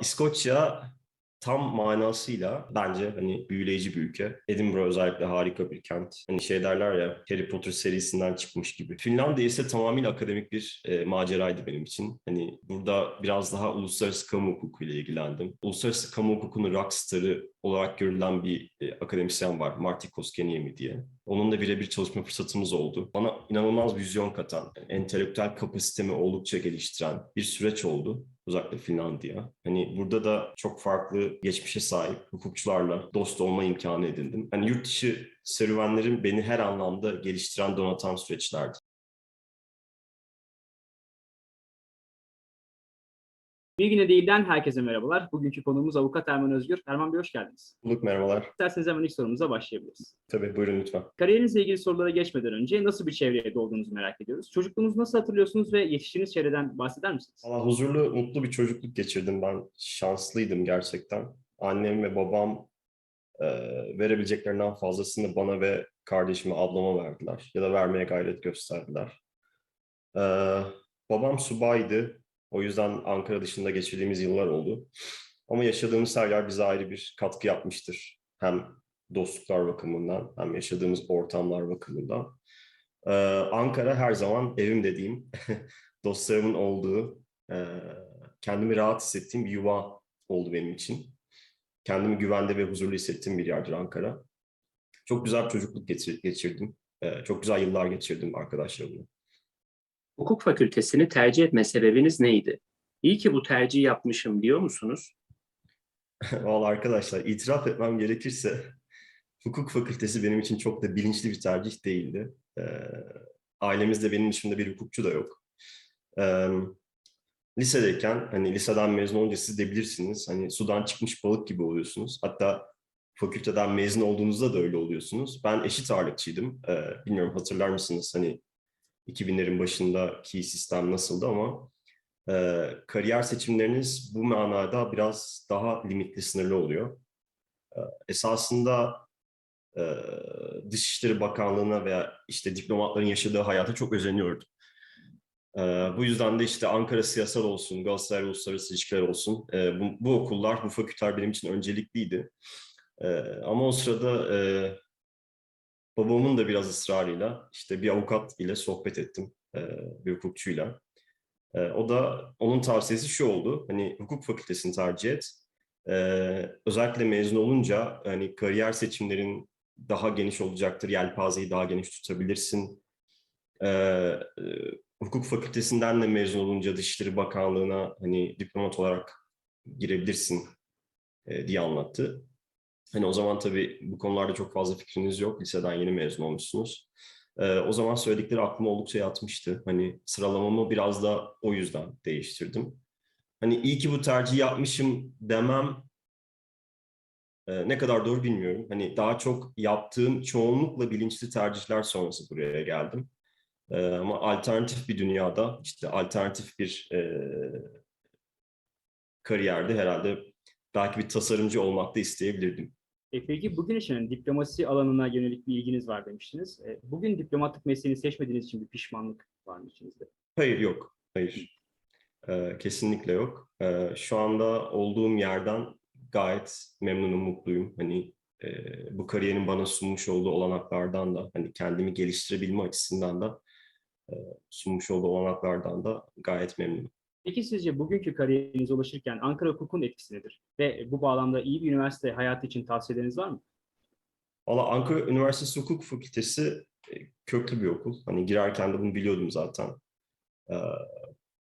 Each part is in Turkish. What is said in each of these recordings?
İskoçya tam manasıyla bence hani büyüleyici bir ülke. Edinburgh özellikle harika bir kent. Hani şey derler ya Harry Potter serisinden çıkmış gibi. Finlandiya ise tamamıyla akademik bir e, maceraydı benim için. Hani burada biraz daha uluslararası kamu hukuku ile ilgilendim. Uluslararası kamu hukukunun rockstarı olarak görülen bir e, akademisyen var. Marty Koskeniemi diye. Onunla birebir çalışma fırsatımız oldu. Bana inanılmaz vizyon katan, entelektüel kapasitemi oldukça geliştiren bir süreç oldu. Özellikle Finlandiya. Hani burada da çok farklı geçmişe sahip hukukçularla dost olma imkanı edindim. Hani yurt dışı serüvenlerim beni her anlamda geliştiren, donatan süreçlerdi. Bilgine Değil'den herkese merhabalar. Bugünkü konuğumuz avukat Erman Özgür. Erman Bey hoş geldiniz. Bulduk merhabalar. İsterseniz hemen ilk sorumuza başlayabiliriz. Tabii buyurun lütfen. Kariyerinizle ilgili sorulara geçmeden önce nasıl bir çevrede olduğunuzu merak ediyoruz. Çocukluğunuzu nasıl hatırlıyorsunuz ve yetiştiğiniz çevreden bahseder misiniz? Valla huzurlu, mutlu bir çocukluk geçirdim ben. Şanslıydım gerçekten. Annem ve babam e, verebileceklerinden fazlasını bana ve kardeşime, ablama verdiler. Ya da vermeye gayret gösterdiler. E, babam subaydı. O yüzden Ankara dışında geçirdiğimiz yıllar oldu. Ama yaşadığımız her yer bize ayrı bir katkı yapmıştır. Hem dostluklar bakımından hem yaşadığımız ortamlar bakımından. E, Ankara her zaman evim dediğim, dostlarımın olduğu, e, kendimi rahat hissettiğim bir yuva oldu benim için. Kendimi güvende ve huzurlu hissettiğim bir yerdir Ankara. Çok güzel çocukluk geçir- geçirdim. E, çok güzel yıllar geçirdim arkadaşlarımla. Hukuk fakültesini tercih etme sebebiniz neydi? İyi ki bu tercihi yapmışım diyor musunuz? Vallahi arkadaşlar itiraf etmem gerekirse hukuk fakültesi benim için çok da bilinçli bir tercih değildi. E, ailemizde benim dışında bir hukukçu da yok. E, lisedeyken hani liseden mezun olunca siz de bilirsiniz hani sudan çıkmış balık gibi oluyorsunuz. Hatta fakülteden mezun olduğunuzda da öyle oluyorsunuz. Ben eşit ağırlıkçıydım. E, bilmiyorum hatırlar mısınız hani 2000'lerin başındaki sistem nasıldı ama e, kariyer seçimleriniz bu manada biraz daha limitli, sınırlı oluyor. E, esasında e, Dışişleri Bakanlığı'na veya işte diplomatların yaşadığı hayata çok özeniyordum. E, bu yüzden de işte Ankara Siyasal olsun, Galatasaray Uluslararası İlişkiler olsun, e, bu, bu okullar, bu fakülteler benim için öncelikliydi. E, ama o sırada e, babamın da biraz ısrarıyla işte bir avukat ile sohbet ettim, e, bir hukukçuyla. E, o da onun tavsiyesi şu oldu, hani hukuk fakültesini tercih et. E, özellikle mezun olunca hani kariyer seçimlerin daha geniş olacaktır, yelpazeyi daha geniş tutabilirsin. Hukuk fakültesinden de mezun olunca Dışişleri Bakanlığı'na hani diplomat olarak girebilirsin diye anlattı. Hani o zaman tabii bu konularda çok fazla fikriniz yok. Liseden yeni mezun olmuşsunuz. Ee, o zaman söyledikleri aklıma oldukça yatmıştı. Hani sıralamamı biraz da o yüzden değiştirdim. Hani iyi ki bu tercihi yapmışım demem e, ne kadar doğru bilmiyorum. Hani daha çok yaptığım çoğunlukla bilinçli tercihler sonrası buraya geldim. Ee, ama alternatif bir dünyada, işte alternatif bir e, kariyerde herhalde belki bir tasarımcı olmak da isteyebilirdim. E, peki bugün için diplomasi alanına yönelik bir ilginiz var demiştiniz. E, bugün diplomatlık mesleğini seçmediğiniz için bir pişmanlık var mı içinizde? Hayır yok, hayır. Ee, kesinlikle yok. Ee, şu anda olduğum yerden gayet memnunum, mutluyum. Hani e, bu kariyerin bana sunmuş olduğu olanaklardan da, hani kendimi geliştirebilme açısından da e, sunmuş olduğu olanaklardan da gayet memnunum. Peki sizce bugünkü kariyerinize ulaşırken Ankara hukukun etkisi nedir? Ve bu bağlamda iyi bir üniversite hayatı için tavsiyeleriniz var mı? Valla Ankara Üniversitesi Hukuk Fakültesi e, köklü bir okul. Hani girerken de bunu biliyordum zaten. Ee,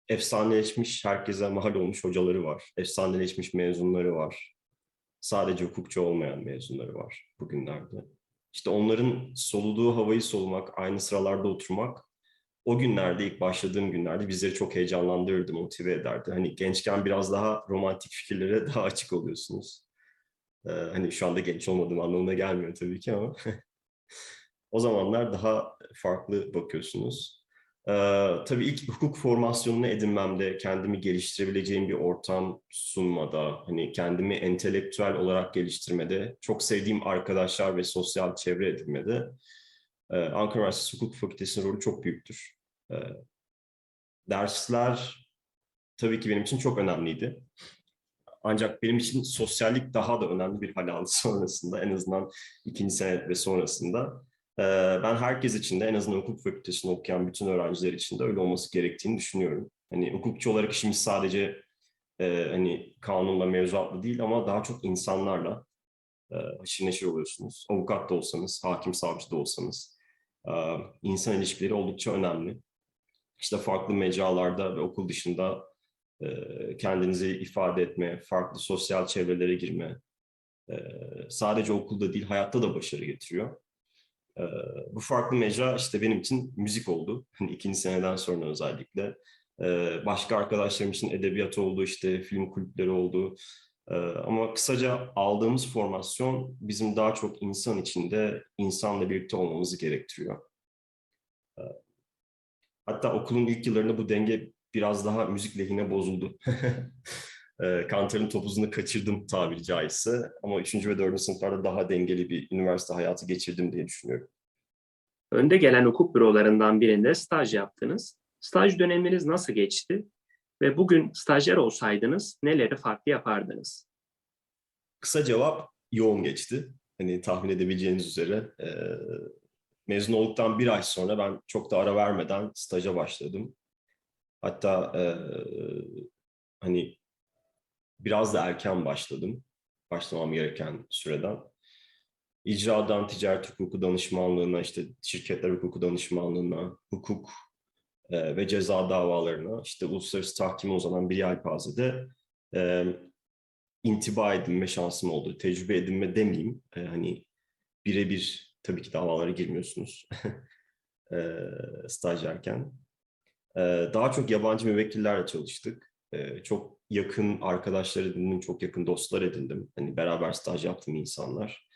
efsaneleşmiş, herkese mahal olmuş hocaları var. Efsaneleşmiş mezunları var. Sadece hukukçu olmayan mezunları var bugünlerde. İşte onların soluduğu havayı solumak, aynı sıralarda oturmak o günlerde ilk başladığım günlerde bizleri çok heyecanlandırırdı, motive ederdi. Hani gençken biraz daha romantik fikirlere daha açık oluyorsunuz. Ee, hani şu anda genç olmadığım anlamına gelmiyor tabii ki ama o zamanlar daha farklı bakıyorsunuz. Ee, tabii ilk hukuk formasyonunu edinmemde, kendimi geliştirebileceğim bir ortam sunmada, hani kendimi entelektüel olarak geliştirmede, çok sevdiğim arkadaşlar ve sosyal çevre edinmede e, Ankara Üniversitesi Hukuk Fakültesi'nin rolü çok büyüktür. E, dersler tabii ki benim için çok önemliydi. Ancak benim için sosyallik daha da önemli bir hal aldı sonrasında. En azından ikinci sene ve sonrasında. Ee, Ben herkes için de en azından hukuk fakültesinde okuyan bütün öğrenciler için de öyle olması gerektiğini düşünüyorum. Hani hukukçu olarak işimiz sadece e, hani kanunla, mevzuatla değil ama daha çok insanlarla e, haşır neşir oluyorsunuz. Avukat da olsanız, hakim savcı da olsanız. e, insan ilişkileri oldukça önemli. İşte farklı mecralarda ve okul dışında e, kendinizi ifade etme, farklı sosyal çevrelere girme, e, sadece okulda değil hayatta da başarı getiriyor. E, bu farklı mecra işte benim için müzik oldu. Hani ikinci seneden sonra özellikle. E, başka arkadaşlarım için edebiyat oldu, işte film kulüpleri oldu. E, ama kısaca aldığımız formasyon bizim daha çok insan içinde insanla birlikte olmamızı gerektiriyor. E, hatta okulun ilk yıllarında bu denge biraz daha müzik lehine bozuldu. e, Kantar'ın topuzunu kaçırdım tabiri caizse. Ama 3. ve 4. sınıflarda daha dengeli bir üniversite hayatı geçirdim diye düşünüyorum. Önde gelen hukuk bürolarından birinde staj yaptınız. Staj döneminiz nasıl geçti? Ve bugün stajyer olsaydınız neleri farklı yapardınız? Kısa cevap yoğun geçti. Hani tahmin edebileceğiniz üzere. e, mezun olduktan bir ay sonra ben çok da ara vermeden staja başladım. Hatta e, hani biraz da erken başladım. Başlamam gereken süreden. İcradan ticaret hukuku danışmanlığına, işte şirketler hukuku danışmanlığına, hukuk e, ve ceza davalarına, işte uluslararası tahkime uzanan bir yelpazede e, intiba edinme şansım oldu. Tecrübe edinme demeyeyim. E, hani birebir tabii ki davalara girmiyorsunuz e, stajyerken. E, daha çok yabancı müvekkillerle çalıştık. E, çok yakın arkadaşlar edindim, çok yakın dostlar edindim. Hani beraber staj yaptığım insanlar.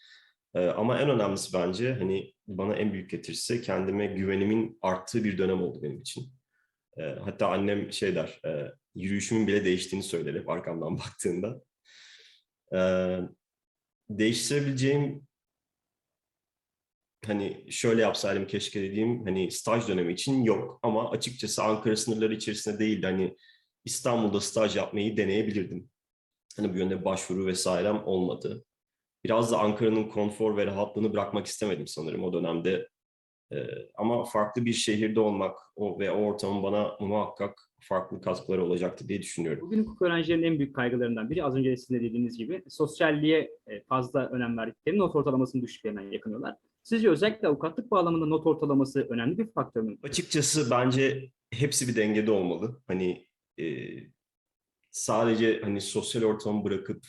E, ama en önemlisi bence hani bana en büyük getirisi kendime güvenimin arttığı bir dönem oldu benim için. E, hatta annem şey der, e, yürüyüşümün bile değiştiğini söyler hep arkamdan baktığında. Ee, değiştirebileceğim hani şöyle yapsaydım keşke dediğim hani staj dönemi için yok ama açıkçası Ankara sınırları içerisinde değil de hani İstanbul'da staj yapmayı deneyebilirdim. Hani bu yönde başvuru vesairem olmadı. Biraz da Ankara'nın konfor ve rahatlığını bırakmak istemedim sanırım o dönemde. Ee, ama farklı bir şehirde olmak o ve o ortamın bana muhakkak farklı katkıları olacaktı diye düşünüyorum. Bugün hukuk öğrencilerinin en büyük kaygılarından biri az önce sizin de dediğiniz gibi sosyalliğe e, fazla önem verdikleri not ortalamasının düşüklerinden yakınıyorlar. Sizce özellikle avukatlık bağlamında not ortalaması önemli bir faktör mü? Açıkçası bence hepsi bir dengede olmalı. Hani e, sadece hani sosyal ortamı bırakıp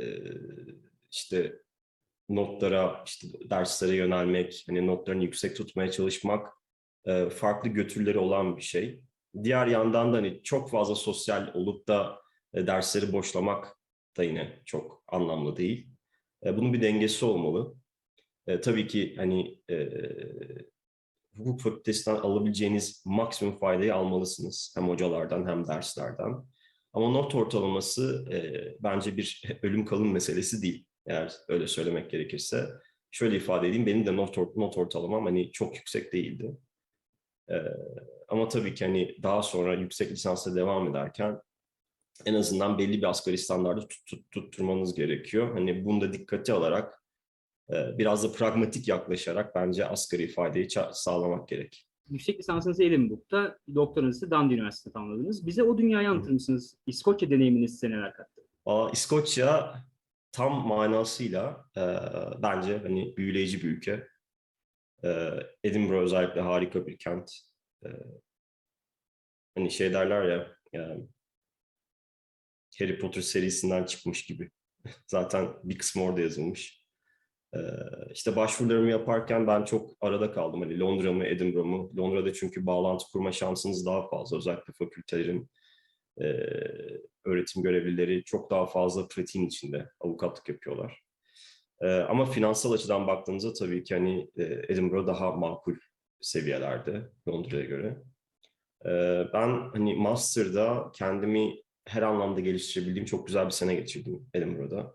e, işte notlara, işte derslere yönelmek, hani notlarını yüksek tutmaya çalışmak e, farklı götürleri olan bir şey. Diğer yandan da hani çok fazla sosyal olup da e, dersleri boşlamak da yine çok anlamlı değil. E, bunun bir dengesi olmalı. E, tabii ki hani e, hukuk fakültesinden alabileceğiniz maksimum faydayı almalısınız. Hem hocalardan hem derslerden. Ama not ortalaması e, bence bir ölüm kalım meselesi değil. Eğer öyle söylemek gerekirse. Şöyle ifade edeyim, benim de not, or- not ortalamam hani çok yüksek değildi. E, ama tabii ki hani daha sonra yüksek lisansa devam ederken en azından belli bir asgari standardı tut, tut- tutturmanız gerekiyor. Hani bunu da dikkate alarak biraz da pragmatik yaklaşarak bence asgari faydeyi ça- sağlamak gerek. Yüksek lisansınızı Edinburgh'da, doktoranızı Dundee Üniversitesi'nde tamamladınız. Bize o dünyayı anlatır mısınız? İskoçya deneyiminiz size neler kattı? Valla İskoçya tam manasıyla e, bence hani büyüleyici bir ülke. E, Edinburgh özellikle harika bir kent. E, hani şey derler ya, e, Harry Potter serisinden çıkmış gibi. Zaten bir kısmı orada yazılmış. E, işte başvurularımı yaparken ben çok arada kaldım. Hani Londra mı, Edinburgh mu? Londra'da çünkü bağlantı kurma şansınız daha fazla. Özellikle fakültelerin e, öğretim görevlileri çok daha fazla pratiğin içinde avukatlık yapıyorlar. E, ama finansal açıdan baktığımızda tabii ki hani e, Edinburgh daha makul seviyelerde Londra'ya göre. E, ben hani master'da kendimi her anlamda geliştirebildiğim çok güzel bir sene geçirdim Edinburgh'da.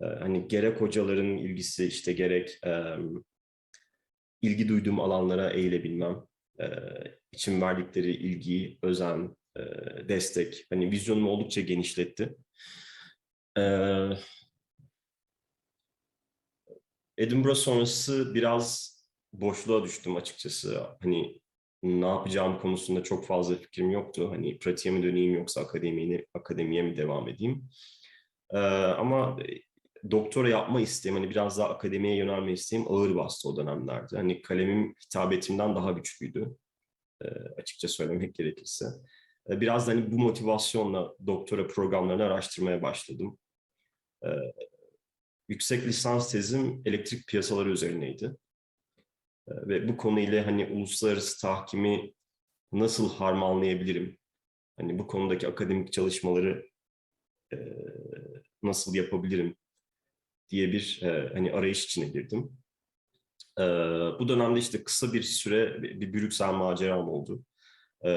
E, hani gerek hocaların ilgisi işte gerek ilgi duyduğum alanlara eğilebilmem, e, için verdikleri ilgiyi, özen, e, destek, hani vizyonumu oldukça genişletti. Ee, Edinburgh sonrası biraz boşluğa düştüm açıkçası. Hani ne yapacağım konusunda çok fazla fikrim yoktu. Hani pratiğe mi döneyim yoksa akademiye, akademiye mi devam edeyim? Ee, ama doktora yapma isteğim, hani biraz daha akademiye yönelme isteğim ağır bastı o dönemlerde. Hani kalemim hitabetimden daha güçlüydü. Ee, açıkça söylemek gerekirse. Ee, biraz da hani bu motivasyonla doktora programlarını araştırmaya başladım. Ee, yüksek lisans tezim elektrik piyasaları üzerineydi. Ee, ve bu konuyla hani uluslararası tahkimi nasıl harmanlayabilirim? Hani bu konudaki akademik çalışmaları e, nasıl yapabilirim diye bir e, hani arayış içine girdim. E, bu dönemde işte kısa bir süre bir, bir Brüksel maceram oldu. E,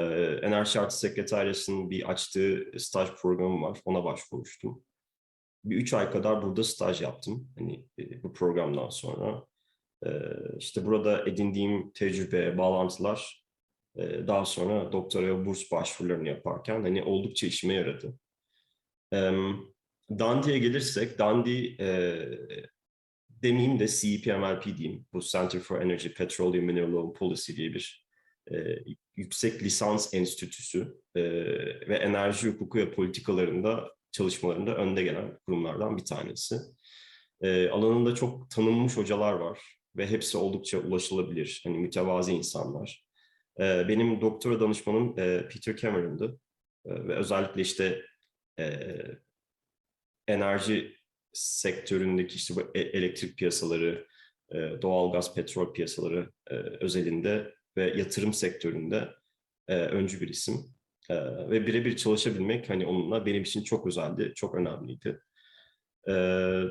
Enerji Artı Sekreteryası'nın bir açtığı staj programı var. Ona başvurmuştum. Bir üç ay kadar burada staj yaptım. Hani e, bu programdan sonra. E, işte burada edindiğim tecrübe, bağlantılar e, daha sonra doktora burs başvurularını yaparken hani oldukça işime yaradı. Um, Dandy'ye gelirsek, Dandy e, demeyeyim de CEPMLP diyeyim. Bu Center for Energy, Petroleum, Mineral Law Policy diye bir e, yüksek lisans enstitüsü e, ve enerji hukuku ve politikalarında çalışmalarında önde gelen kurumlardan bir tanesi. E, alanında çok tanınmış hocalar var ve hepsi oldukça ulaşılabilir, hani mütevazi insanlar. E, benim doktora danışmanım e, Peter Cameron'dı e, ve özellikle işte e, enerji sektöründeki işte bu e- elektrik piyasaları, e, doğalgaz, petrol piyasaları e, özelinde ve yatırım sektöründe öncü bir isim. Ve birebir çalışabilmek hani onunla benim için çok özeldi, çok önemliydi. E,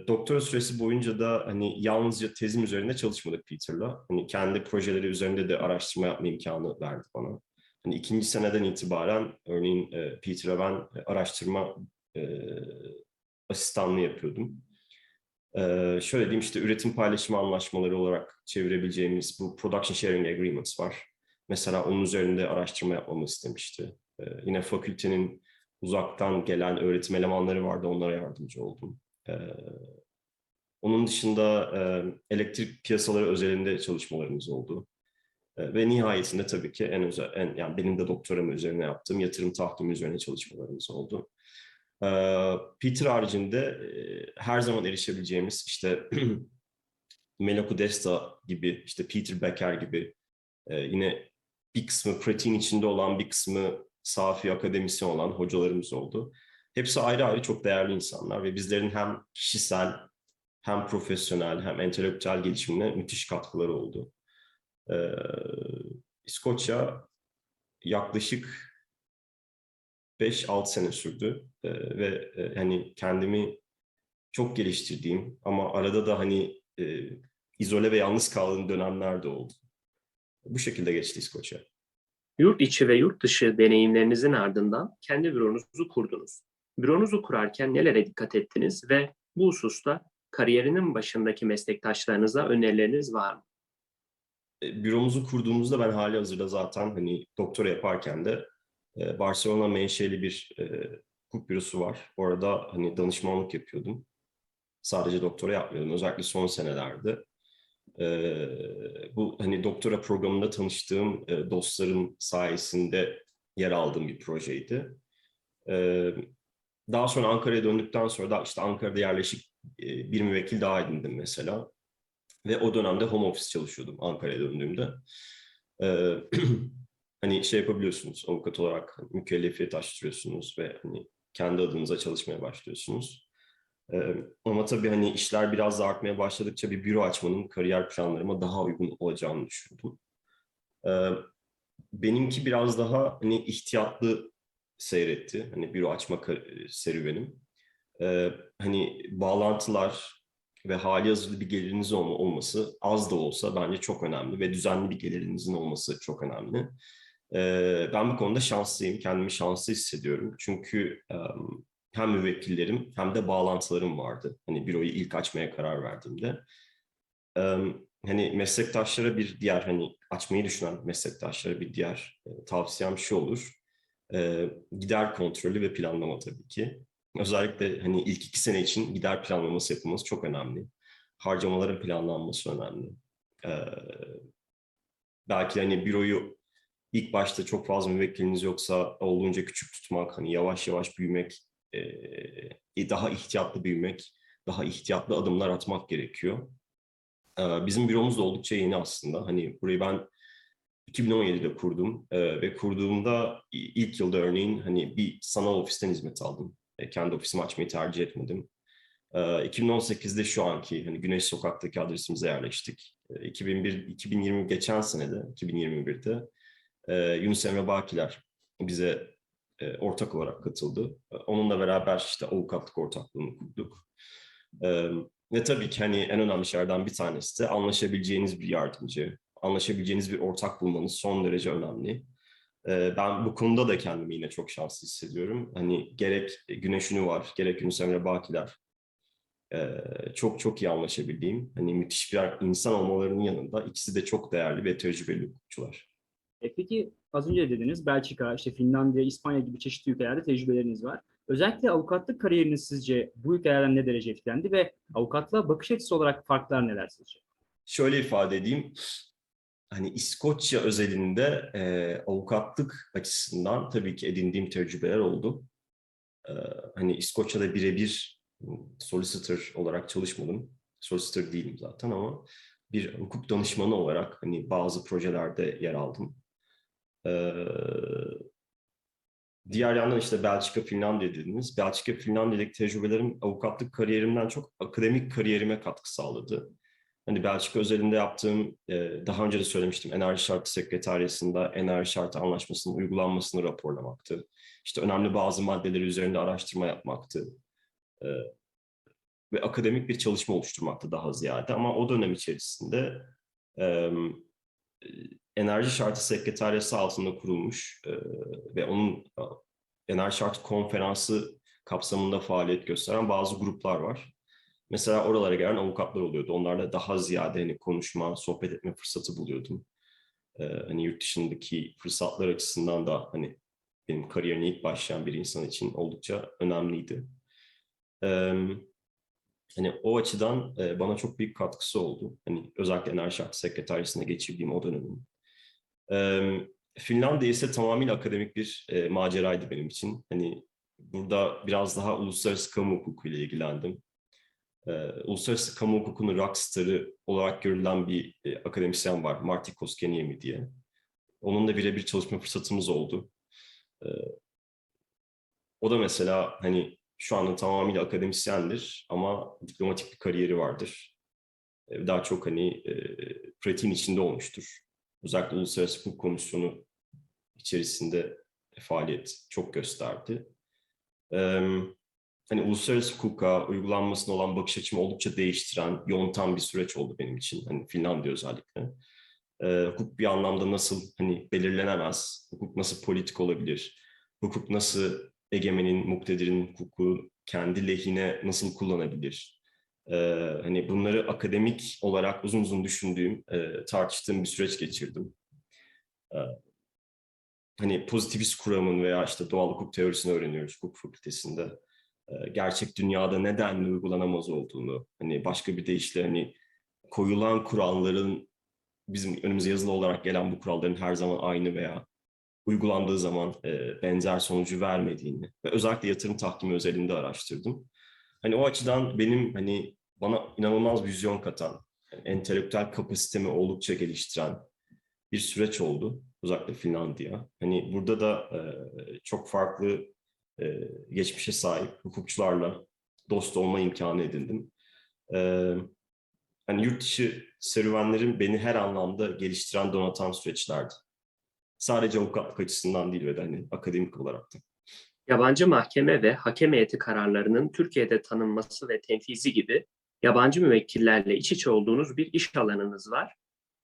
doktora süresi boyunca da hani yalnızca tezim üzerinde çalışmadık Peter'la. Hani kendi projeleri üzerinde de araştırma yapma imkanı verdi bana. Hani ikinci seneden itibaren örneğin e, Peter'a ben araştırma asistanlığı yapıyordum. E, şöyle diyeyim işte üretim paylaşımı anlaşmaları olarak çevirebileceğimiz bu production sharing agreements var. Mesela onun üzerinde araştırma yapmamı istemişti. E, yine fakültenin uzaktan gelen öğretim elemanları vardı onlara yardımcı oldum. E, onun dışında e, elektrik piyasaları özelinde çalışmalarımız oldu. E, ve nihayetinde tabii ki en özel, en, yani benim de doktoramı üzerine yaptığım yatırım tahtımı üzerine çalışmalarımız oldu. Peter haricinde her zaman erişebileceğimiz işte Meloku Desta gibi, işte Peter Becker gibi yine bir kısmı pratiğin içinde olan bir kısmı safi akademisyen olan hocalarımız oldu. Hepsi ayrı ayrı çok değerli insanlar ve bizlerin hem kişisel hem profesyonel hem entelektüel gelişimine müthiş katkıları oldu. Ee, İskoçya yaklaşık 5-6 sene sürdü ee, ve e, hani kendimi çok geliştirdiğim ama arada da hani e, izole ve yalnız kaldığım dönemler de oldu. Bu şekilde geçti İskoçya. Yurt içi ve yurt dışı deneyimlerinizin ardından kendi büronuzu kurdunuz. Büronuzu kurarken nelere dikkat ettiniz ve bu hususta kariyerinin başındaki meslektaşlarınıza önerileriniz var mı? E, büromuzu kurduğumuzda ben hali hazırda zaten hani doktora yaparken de e, Barcelona menşeli bir e, hukuk bürosu var. Orada hani danışmanlık yapıyordum. Sadece doktora yapmıyordum. Özellikle son senelerde. E, bu hani doktora programında tanıştığım e, dostların sayesinde yer aldığım bir projeydi. E, daha sonra Ankara'ya döndükten sonra da işte Ankara'da yerleşik e, bir müvekkil daha edindim mesela. Ve o dönemde home office çalışıyordum Ankara'ya döndüğümde. Ee, hani şey yapabiliyorsunuz avukat olarak mükellefiyet açtırıyorsunuz ve hani kendi adınıza çalışmaya başlıyorsunuz. Ee, ama tabii hani işler biraz da artmaya başladıkça bir büro açmanın kariyer planlarıma daha uygun olacağını düşündüm. Ee, benimki biraz daha hani ihtiyatlı seyretti. Hani büro açma serüvenim. Ee, hani bağlantılar, ve hali hazırda bir geliriniz olması az da olsa bence çok önemli ve düzenli bir gelirinizin olması çok önemli. Ben bu konuda şanslıyım, kendimi şanslı hissediyorum. Çünkü hem müvekkillerim hem de bağlantılarım vardı. Hani büroyu ilk açmaya karar verdiğimde. Hani meslektaşlara bir diğer hani açmayı düşünen meslektaşlara bir diğer tavsiyem şu olur. Gider kontrolü ve planlama tabii ki. Özellikle hani ilk iki sene için gider planlaması yapılması çok önemli. Harcamaların planlanması önemli. Ee, belki hani büroyu ilk başta çok fazla müvekkiliniz yoksa olduğunca küçük tutmak, hani yavaş yavaş büyümek, e, daha ihtiyatlı büyümek, daha ihtiyatlı adımlar atmak gerekiyor. Ee, bizim büromuz da oldukça yeni aslında. Hani burayı ben 2017'de kurdum ee, ve kurduğumda ilk yılda örneğin hani bir sanal ofisten hizmet aldım. E, kendi ofisimi açmayı tercih etmedim. Ee, 2018'de şu anki hani Güneş Sokak'taki adresimize yerleştik. Ee, 2001 2020 geçen senede 2021'de e, Yunus Emre Bakiler bize e, ortak olarak katıldı. E, Onunla beraber işte avukatlık ortaklığını kurduk. Ee, ve tabii ki hani en önemli şeylerden bir tanesi de anlaşabileceğiniz bir yardımcı, anlaşabileceğiniz bir ortak bulmanız son derece önemli. Ee, ben bu konuda da kendimi yine çok şanslı hissediyorum. Hani gerek Güneş Ünü var, gerek Yunus Emre Bakiler ee, çok çok iyi anlaşabildiğim, hani müthiş birer insan olmalarının yanında ikisi de çok değerli ve tecrübeli hukukçular. E peki az önce de dediniz Belçika, işte Finlandiya, İspanya gibi çeşitli ülkelerde tecrübeleriniz var. Özellikle avukatlık kariyeriniz sizce bu ülkelerden ne derece etkilendi ve avukatlığa bakış açısı olarak farklar neler sizce? Şöyle ifade edeyim, hani İskoçya özelinde e, avukatlık açısından tabii ki edindiğim tecrübeler oldu. E, hani İskoçya'da birebir solicitor olarak çalışmadım. Solicitor değilim zaten ama bir hukuk danışmanı olarak hani bazı projelerde yer aldım. E, diğer yandan işte Belçika, Finlandiya dediniz. Belçika, Finlandiya'daki tecrübelerim avukatlık kariyerimden çok akademik kariyerime katkı sağladı. Hani Belçika özelinde yaptığım, e, daha önce de söylemiştim, enerji şartı sekreteryasında enerji şartı anlaşmasının uygulanmasını raporlamaktı. İşte önemli bazı maddeleri üzerinde araştırma yapmaktı. E, ve akademik bir çalışma oluşturmaktı daha ziyade. Ama o dönem içerisinde enerji şartı sekreteryası altında kurulmuş e, ve onun enerji şartı konferansı kapsamında faaliyet gösteren bazı gruplar var. Mesela oralara gelen avukatlar oluyordu. Onlarla daha ziyade hani konuşma, sohbet etme fırsatı buluyordum. Ee, hani yurt dışındaki fırsatlar açısından da hani benim kariyerine ilk başlayan bir insan için oldukça önemliydi. Ee, hani o açıdan e, bana çok büyük katkısı oldu. Hani özellikle enerji şartı sekreteryasında geçirdiğim o dönemin. Finlandiya ise tamamıyla akademik bir e, maceraydı benim için. Hani burada biraz daha uluslararası kamu hukuku ile ilgilendim e, uluslararası kamu hukukunun rockstarı olarak görülen bir e, akademisyen var, Marty Koskeniemi diye. Onunla birebir çalışma fırsatımız oldu. E, o da mesela hani şu anda tamamıyla akademisyendir ama diplomatik bir kariyeri vardır. E, daha çok hani e, pratiğin içinde olmuştur. Özellikle Uluslararası Hukuk Komisyonu içerisinde faaliyet çok gösterdi. Evet hani uluslararası hukuka uygulanmasına olan bakış açımı oldukça değiştiren, yontan bir süreç oldu benim için. Hani Finlandiya özellikle. Ee, hukuk bir anlamda nasıl hani belirlenemez, hukuk nasıl politik olabilir, hukuk nasıl egemenin, muktedirin hukuku kendi lehine nasıl kullanabilir? Ee, hani bunları akademik olarak uzun uzun düşündüğüm, e, tartıştığım bir süreç geçirdim. Ee, hani pozitivist kuramın veya işte doğal hukuk teorisini öğreniyoruz hukuk fakültesinde e, gerçek dünyada neden uygulanamaz olduğunu, hani başka bir deyişle hani koyulan kuralların bizim önümüze yazılı olarak gelen bu kuralların her zaman aynı veya uygulandığı zaman e, benzer sonucu vermediğini ve özellikle yatırım tahkimi özelinde araştırdım. Hani o açıdan benim hani bana inanılmaz vizyon katan, yani entelektüel kapasitemi oldukça geliştiren bir süreç oldu. Özellikle Finlandiya. Hani burada da e, çok farklı e, geçmişe sahip hukukçularla dost olma imkanı edindim. E, hani yurt dışı serüvenlerim beni her anlamda geliştiren, donatan süreçlerdi. Sadece avukatlık açısından değil ve de hani akademik olarak da. Yabancı mahkeme ve hakem heyeti kararlarının Türkiye'de tanınması ve tenfizi gibi yabancı müvekkillerle iç içe olduğunuz bir iş alanınız var.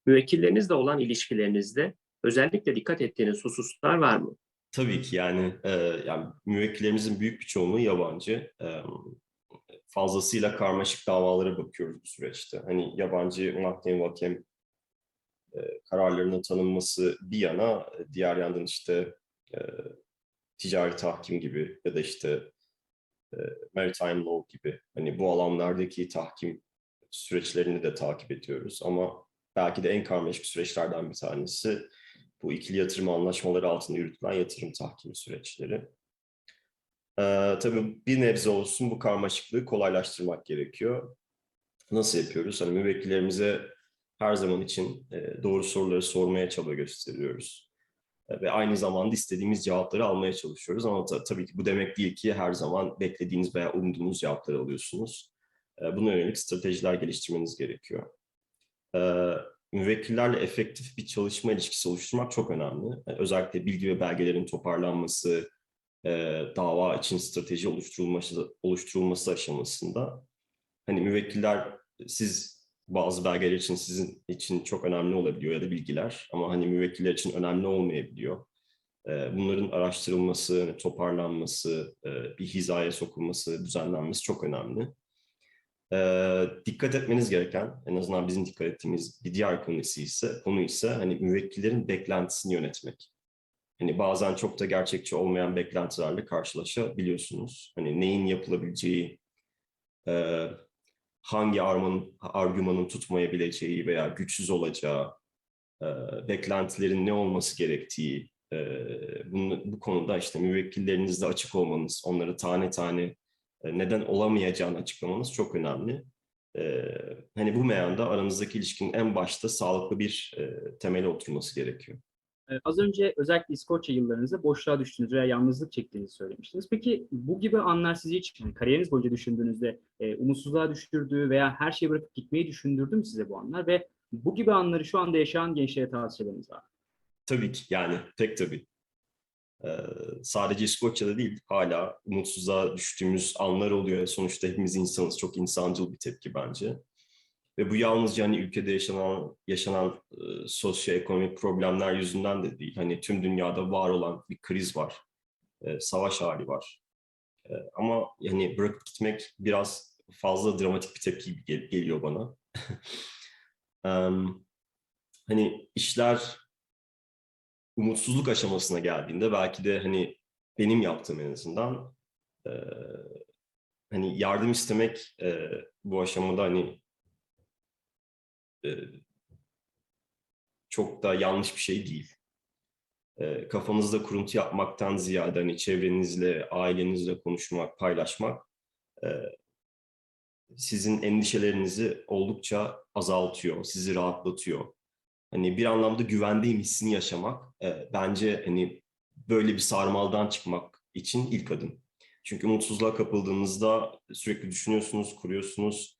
Müvekkillerinizle olan ilişkilerinizde özellikle dikkat ettiğiniz hususlar var mı? Tabii ki yani, e, yani müvekkillerimizin büyük bir çoğunluğu yabancı. E, fazlasıyla karmaşık davalara bakıyoruz bu süreçte. Hani yabancı mahkeme ve hakem e, kararlarının tanınması bir yana, diğer yandan işte e, ticari tahkim gibi ya da işte maritime law gibi hani bu alanlardaki tahkim süreçlerini de takip ediyoruz ama belki de en karmaşık süreçlerden bir tanesi bu ikili yatırım anlaşmaları altında yürütülen yatırım tahkimi süreçleri. Ee, tabii bir nebze olsun bu karmaşıklığı kolaylaştırmak gerekiyor. Nasıl yapıyoruz? Hani müvekkillerimize her zaman için e, doğru soruları sormaya çaba gösteriyoruz. Ve aynı zamanda istediğimiz cevapları almaya çalışıyoruz. Ama ta- tabii ki bu demek değil ki her zaman beklediğiniz veya umduğunuz cevapları alıyorsunuz. E, buna yönelik stratejiler geliştirmeniz gerekiyor. E, müvekkillerle efektif bir çalışma ilişkisi oluşturmak çok önemli. E, özellikle bilgi ve belgelerin toparlanması, e, dava için strateji oluşturulması, oluşturulması aşamasında hani müvekkiller siz bazı belgeler için sizin için çok önemli olabiliyor ya da bilgiler ama hani müvekkiller için önemli olmayabiliyor. E, Bunların araştırılması, toparlanması, e, bir hizaya sokulması, düzenlenmesi çok önemli. E, Dikkat etmeniz gereken, en azından bizim dikkat ettiğimiz bir diğer konusu ise, konu ise hani müvekkillerin beklentisini yönetmek. Hani bazen çok da gerçekçi olmayan beklentilerle karşılaşabiliyorsunuz. Hani neyin yapılabileceği, e, hangi armanın, argümanın tutmayabileceği veya güçsüz olacağı, e, beklentilerin ne olması gerektiği, e, bunu, bu konuda işte müvekkillerinizle açık olmanız, onları tane tane e, neden olamayacağını açıklamanız çok önemli. E, hani bu meyanda aranızdaki ilişkinin en başta sağlıklı bir e, temeli oturması gerekiyor. Ee, Az önce özellikle İskoçya yıllarınızda boşluğa düştüğünüz veya yalnızlık çektiğinizi söylemiştiniz. Peki bu gibi anlar sizi hiç yani kariyeriniz boyunca düşündüğünüzde e, umutsuzluğa düşürdüğü veya her şeyi bırakıp gitmeyi düşündürdü mü size bu anlar ve bu gibi anları şu anda yaşayan gençlere tavsiyeleriniz var? Tabii ki yani pek tabii. Ee, sadece İskoçya'da değil hala umutsuzluğa düştüğümüz anlar oluyor. Sonuçta hepimiz insanız. Çok insancıl bir tepki bence. Ve bu yalnızca hani ülkede yaşanan yaşanan e, sosyoekonomik problemler yüzünden de değil. Hani tüm dünyada var olan bir kriz var. E, savaş hali var. E, ama yani bırakıp gitmek biraz fazla dramatik bir tepki gel- geliyor bana. Em, hani işler umutsuzluk aşamasına geldiğinde belki de hani benim yaptığım en azından e, hani yardım istemek e, bu aşamada hani çok da yanlış bir şey değil. E, kafanızda kuruntu yapmaktan ziyade hani çevrenizle, ailenizle konuşmak, paylaşmak e, sizin endişelerinizi oldukça azaltıyor, sizi rahatlatıyor hani bir anlamda güvendeyim hissini yaşamak e, bence hani böyle bir sarmaldan çıkmak için ilk adım. Çünkü umutsuzluğa kapıldığınızda sürekli düşünüyorsunuz, kuruyorsunuz.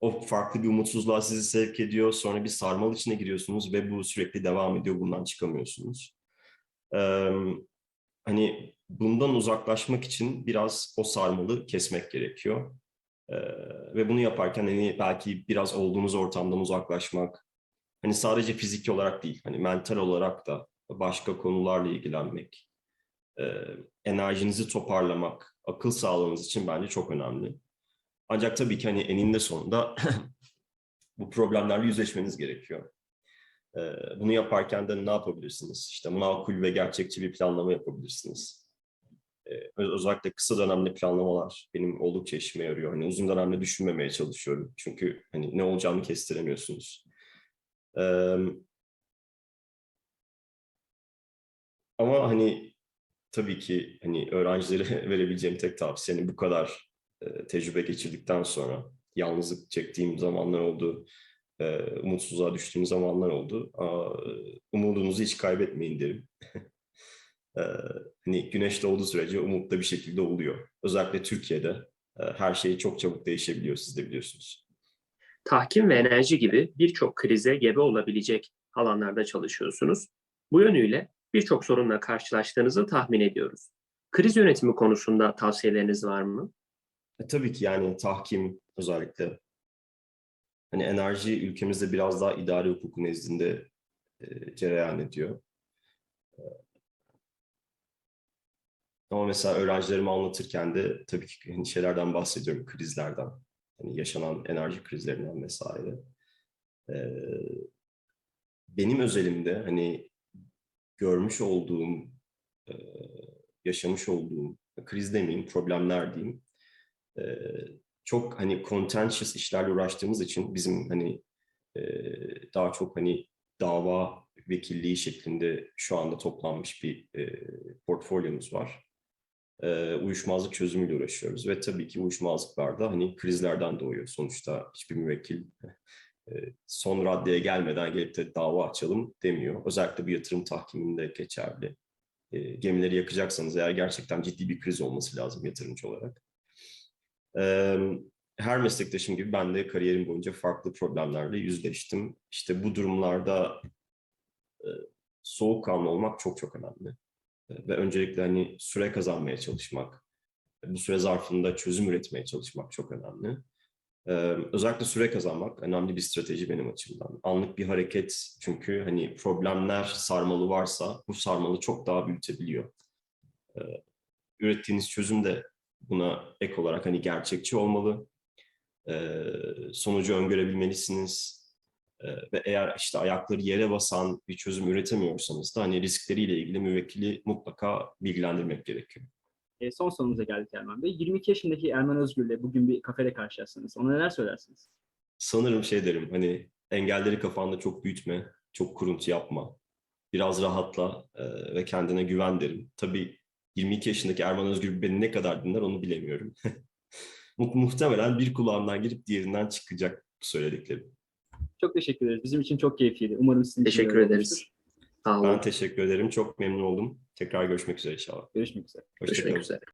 O farklı bir umutsuzluğa sizi sevk ediyor. Sonra bir sarmal içine giriyorsunuz ve bu sürekli devam ediyor. Bundan çıkamıyorsunuz. Ee, hani bundan uzaklaşmak için biraz o sarmalı kesmek gerekiyor. Ee, ve bunu yaparken hani belki biraz olduğunuz ortamdan uzaklaşmak, hani sadece fiziki olarak değil, hani mental olarak da başka konularla ilgilenmek, e, enerjinizi toparlamak, akıl sağlığınız için bence çok önemli. Ancak tabii ki hani eninde sonunda bu problemlerle yüzleşmeniz gerekiyor. E, bunu yaparken de ne yapabilirsiniz? İşte makul ve gerçekçi bir planlama yapabilirsiniz. E, öz- özellikle kısa dönemli planlamalar benim oldukça işime yarıyor. Hani uzun dönemde düşünmemeye çalışıyorum. Çünkü hani ne olacağını kestiremiyorsunuz. Ama hani tabii ki hani öğrencilere verebileceğim tek tavsiye hani bu kadar tecrübe geçirdikten sonra yalnızlık çektiğim zamanlar oldu, e, umutsuzluğa düştüğüm zamanlar oldu. Umudunuzu hiç kaybetmeyin derim. E, hani güneş doğduğu sürece umut da bir şekilde oluyor. Özellikle Türkiye'de e, her şey çok çabuk değişebiliyor, siz de biliyorsunuz. Tahkim ve enerji gibi birçok krize gebe olabilecek alanlarda çalışıyorsunuz. Bu yönüyle birçok sorunla karşılaştığınızı tahmin ediyoruz. Kriz yönetimi konusunda tavsiyeleriniz var mı? E, tabii ki yani tahkim özellikle. Hani enerji ülkemizde biraz daha idari hukuku nezdinde e, cereyan ediyor. E, ama mesela öğrencilerime anlatırken de tabii ki hani şeylerden bahsediyorum, krizlerden. Hani yaşanan enerji krizlerinden vesaire. E, benim özelimde hani görmüş olduğum, e, yaşamış olduğum kriz demeyeyim, problemler diyeyim e, çok hani contentious işlerle uğraştığımız için bizim hani e, daha çok hani dava vekilliği şeklinde şu anda toplanmış bir e, portfolyomuz var. E, uyuşmazlık çözümüyle uğraşıyoruz ve tabii ki uyuşmazlıklar da hani krizlerden doğuyor. Sonuçta hiçbir müvekkil e, son raddeye gelmeden gelip de dava açalım demiyor. Özellikle bu yatırım tahkiminde geçerli. E, gemileri yakacaksanız eğer gerçekten ciddi bir kriz olması lazım yatırımcı olarak. Her meslektaşım gibi ben de kariyerim boyunca farklı problemlerle yüzleştim. İşte bu durumlarda soğukkanlı olmak çok çok önemli. Ve öncelikle hani süre kazanmaya çalışmak, bu süre zarfında çözüm üretmeye çalışmak çok önemli. Özellikle süre kazanmak önemli bir strateji benim açımdan. Anlık bir hareket çünkü hani problemler sarmalı varsa bu sarmalı çok daha büyütebiliyor. Ürettiğiniz çözüm de buna ek olarak hani gerçekçi olmalı. Ee, sonucu öngörebilmelisiniz. Ee, ve eğer işte ayakları yere basan bir çözüm üretemiyorsanız da hani riskleriyle ilgili müvekkili mutlaka bilgilendirmek gerekiyor. E, son sorumuza geldik Erman Bey. 22 yaşındaki Erman Özgür'le bugün bir kafede karşılaşsanız ona neler söylersiniz? sanırım şey derim hani engelleri kafanda çok büyütme, çok kuruntu yapma. Biraz rahatla e, ve kendine güven derim. Tabii 22 yaşındaki Erman Özgür beni ne kadar dinler onu bilemiyorum. Mu- Muhtemelen bir kulağından girip diğerinden çıkacak söylediklerim. Çok teşekkür ederiz. Bizim için çok keyifliydi. Umarım sizin için de Teşekkür ederiz. Sağ olun. Ben teşekkür ederim. Çok memnun oldum. Tekrar görüşmek üzere inşallah. Görüşmek üzere. Hoşçakalın. Görüşmek üzere.